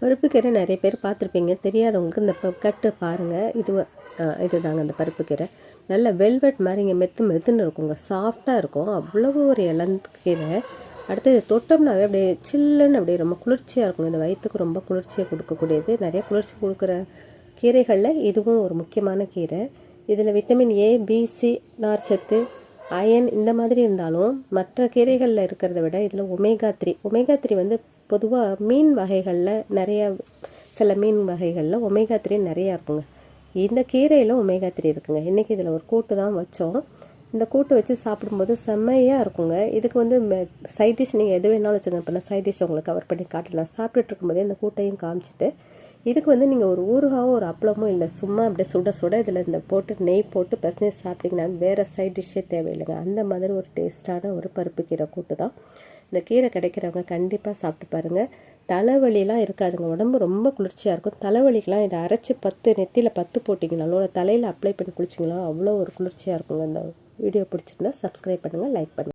பருப்பு கீரை நிறைய பேர் பார்த்துருப்பீங்க. தெரியாதவங்களுக்கு இந்த ப- கட்டு பாருங்கள் இது இது தாங்க இதுதாங்க அந்த பருப்பு கீரை நல்ல வெல்வெட் மாதிரி இங்கே மெத்து மெத்துன்னு இருக்குங்க. சாஃப்டாக இருக்கும். அவ்வளவு ஒரு இளங்கீரை அடுத்து இது தொட்டோம்னாவே அப்படியே சில்லுன்னு அப்படியே ரொம்ப குளிர்ச்சியாக இருக்கும் இந்த வயிற்றுக்கு ரொம்ப குளிர்ச்சியை கொடுக்கக்கூடியது. நிறைய குளிர்ச்சி கொடுக்குற கீரைகளில் இதுவும் ஒரு முக்கியமான கீரை. இதில் விட்டமின் ஏ பிசி நார்ச்சத்து அயன் இந்த மாதிரி இருந்தாலும் மற்ற கீரைகளில் இருக்கிறத விட இதில் ஒமேகா த்ரீ ஒமேகா த்ரீ வந்து பொதுவாக மீன் வகைகளில் நிறைய சில மீன் வகைகளில் ஒமேகா த்ரீ நிறையா இருக்குங்க. இந்த கீரையில் ஒமேகா த்ரீ இருக்குங்க. இன்றைக்கி இதில் ஒரு கூட்டு தான் வச்சோம். இந்த கூட்டு வச்சு சாப்பிடும்போது செம்மையாக இருக்குங்க. இதுக்கு வந்து சைட் டிஷ் நீங்கள் எது வேணாலும் வச்சுங்க இப்போ நான் சைட் டிஷ் உங்களுக்கு கவர் பண்ணி காட்டலாம் சாப்பிட்டுட்டு இருக்கும்போதே இந்த கூட்டையும் காமிச்சிட்டு இதுக்கு வந்து நீங்கள் ஒரு ஊறுகாவோ ஒரு அப்பளமோ இல்லை சும்மா அப்படியே சுட சுட இதில் இந்த போட்டு நெய் போட்டு பிசைஞ்சு சாப்பிட்டிங்கன்னா வேறு சைட் டிஷ்ஷே தேவையில்லைங்க. அந்த மாதிரி ஒரு டேஸ்ட்டான ஒரு பருப்பு கீரை கூட்டு தான். இந்த கீரை கிடைக்கிறவங்க கண்டிப்பாக சாப்பிட்டு பாருங்கள் தலைவலிலாம் இருக்காதுங்க. உடம்பு ரொம்ப குளிர்ச்சியாக இருக்கும். தலைவலிக்கெலாம் இதை அரைச்சி பத்து நெத்தியில் பத்து போட்டிங்கனாலோ இல்லை தலையில் அப்ளை பண்ணி குளிச்சிங்களோ அவ்வளோ ஒரு குளிர்ச்சியாக இருக்குங்க. இந்த வீடியோ பிடிச்சிருந்தா சப்ஸ்கிரைப் பண்ணுங்கள் லைக் பண்ணுங்கள்